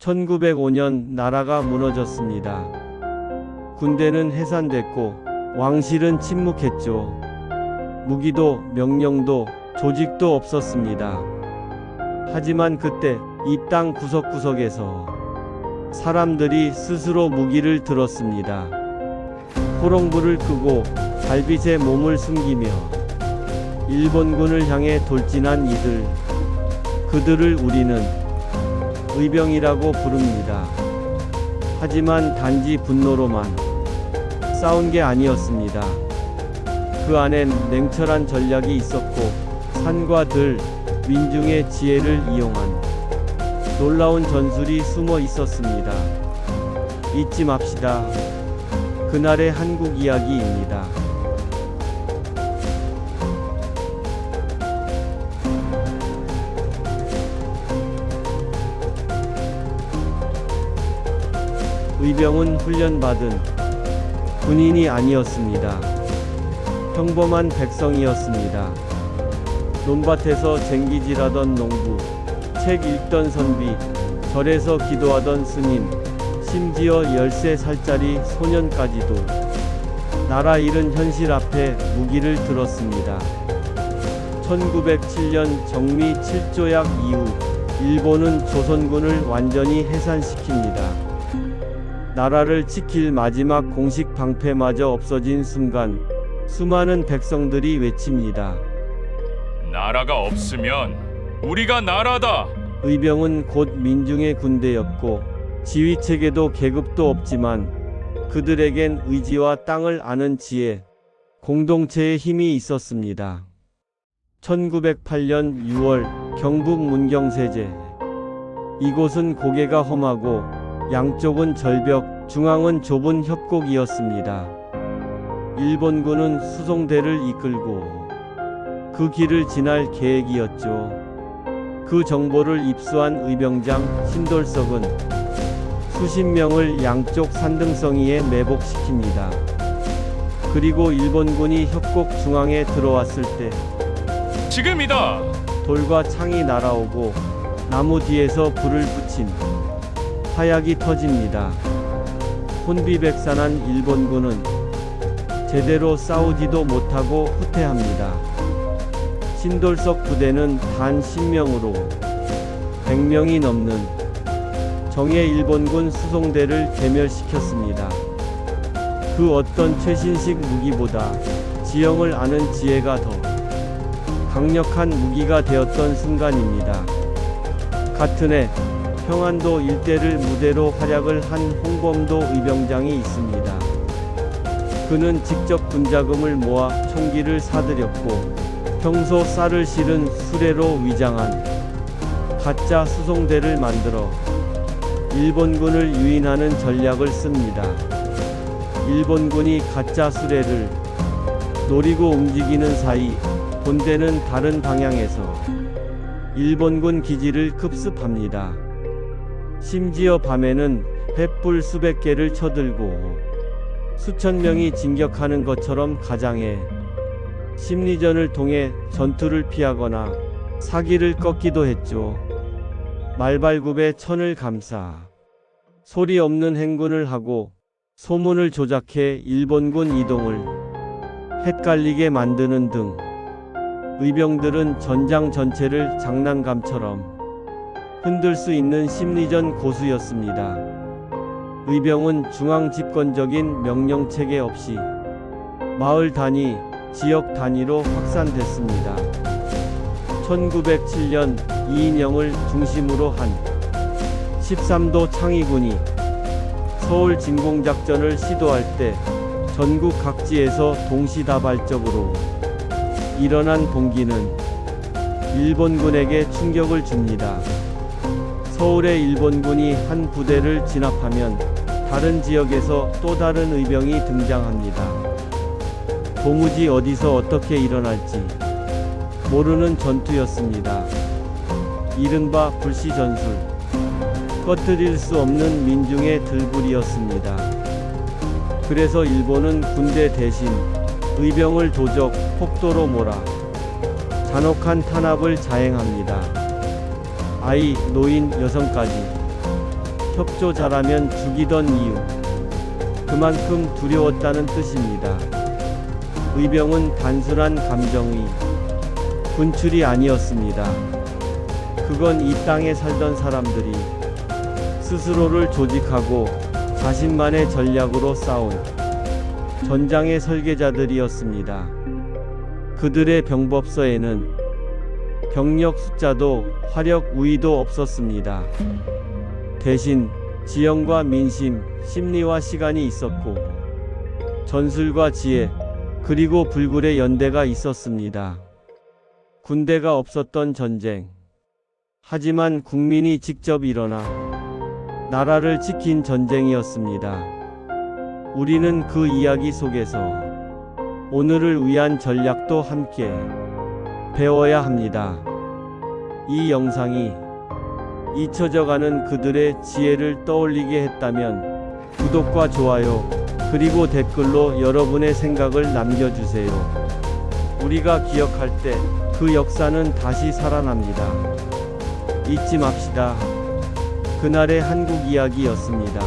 1905년 나라가 무너졌습니다. 군대는 해산됐고 왕실은 침묵했죠. 무기도 명령도 조직도 없었습니다. 하지만 그때 이 땅 구석구석에서 사람들이 스스로 무기를 들었습니다. 호롱불을 끄고 달빛에 몸을 숨기며 일본군을 향해 돌진한 이들. 그들을 우리는 의병이라고 부릅니다. 하지만 단지 분노로만 싸운 게 아니었습니다. 그 안엔 냉철한 전략이 있었고 산과 들, 민중의 지혜를 이용한 놀라운 전술이 숨어 있었습니다. 잊지 맙시다. 그날의 한국 이야기입니다. 의병은 훈련받은 군인이 아니었습니다. 평범한 백성이었습니다. 논밭에서 쟁기질하던 농부, 책 읽던 선비, 절에서 기도하던 스님, 심지어 13살짜리 소년까지도 나라 잃은 현실 앞에 무기를 들었습니다. 1907년 정미 7조약 이후 일본은 조선군을 완전히 해산시킵니다. 나라를 지킬 마지막 공식 방패마저 없어진 순간 수많은 백성들이 외칩니다. 나라가 없으면 우리가 나라다. 의병은 곧 민중의 군대였고 지휘 체계도 계급도 없지만 그들에겐 의지와 땅을 아는 지혜, 공동체의 힘이 있었습니다. 1908년 6월 경북 문경세제 이곳은 고개가 험하고 양쪽은 절벽, 중앙은 좁은 협곡이었습니다. 일본군은 수송대를 이끌고 그 길을 지날 계획이었죠. 그 정보를 입수한 의병장 신돌석은 수십 명을 양쪽 산등성이에 매복시킵니다. 그리고 일본군이 협곡 중앙에 들어왔을 때 지금이다. 돌과 창이 날아오고 나무 뒤에서 불을 붙인 화약이 터집니다. 혼비백산한 일본군은 제대로 싸우지도 못하고 후퇴합니다. 신돌석 부대는 단 10명으로 100명이 넘는 정예 일본군 수송대를 괴멸시켰습니다. 그 어떤 최신식 무기보다 지형을 아는 지혜가 더 강력한 무기가 되었던 순간입니다. 같은 해 평안도 일대를 무대로 활약을 한 홍범도 의병장이 있습니다. 그는 직접 군자금을 모아 총기를 사들였고 평소 쌀을 실은 수레로 위장한 가짜 수송대를 만들어 일본군을 유인하는 전략을 씁니다. 일본군이 가짜 수레를 노리고 움직이는 사이 본대는 다른 방향에서 일본군 기지를 급습합니다. 심지어 밤에는 횃불 수백 개를 쳐들고 수천 명이 진격하는 것처럼 가장해 심리전을 통해 전투를 피하거나 사기를 꺾기도 했죠. 말발굽에 천을 감싸 소리 없는 행군을 하고 소문을 조작해 일본군 이동을 헷갈리게 만드는 등 의병들은 전장 전체를 장난감처럼 흔들 수 있는 심리전 고수였습니다. 의병은 중앙 집권적인 명령 체계 없이 마을 단위, 지역 단위로 확산됐습니다. 1907년 이인영을 중심으로 한 13도 창의군이 서울 진공작전을 시도할 때 전국 각지에서 동시다발적으로 일어난 봉기는 일본군에게 충격을 줍니다. 서울의 일본군이 한 부대를 진압하면 다른 지역에서 또 다른 의병이 등장합니다. 도무지 어디서 어떻게 일어날지 모르는 전투였습니다. 이른바 불시전술, 꺼뜨릴 수 없는 민중의 들불이었습니다. 그래서 일본은 군대 대신 의병을 도적, 폭도로 몰아 잔혹한 탄압을 자행합니다. 아이, 노인, 여성까지 협조 잘하면 죽이던 이유. 그만큼 두려웠다는 뜻입니다. 의병은 단순한 감정의 분출이 아니었습니다. 그건 이 땅에 살던 사람들이 스스로를 조직하고 자신만의 전략으로 싸운 전장의 설계자들이었습니다. 그들의 병법서에는 병력 숫자도 화력 우위도 없었습니다. 대신 지형과 민심, 심리와 시간이 있었고 전술과 지혜, 그리고 불굴의 연대가 있었습니다. 군대가 없었던 전쟁. 하지만 국민이 직접 일어나 나라를 지킨 전쟁이었습니다. 우리는 그 이야기 속에서 오늘을 위한 전략도 함께 배워야 합니다. 이 영상이 잊혀져가는 그들의 지혜를 떠올리게 했다면 구독과 좋아요 그리고 댓글로 여러분의 생각을 남겨주세요. 우리가 기억할 때 그 역사는 다시 살아납니다. 잊지 맙시다. 그날의 한국 이야기였습니다.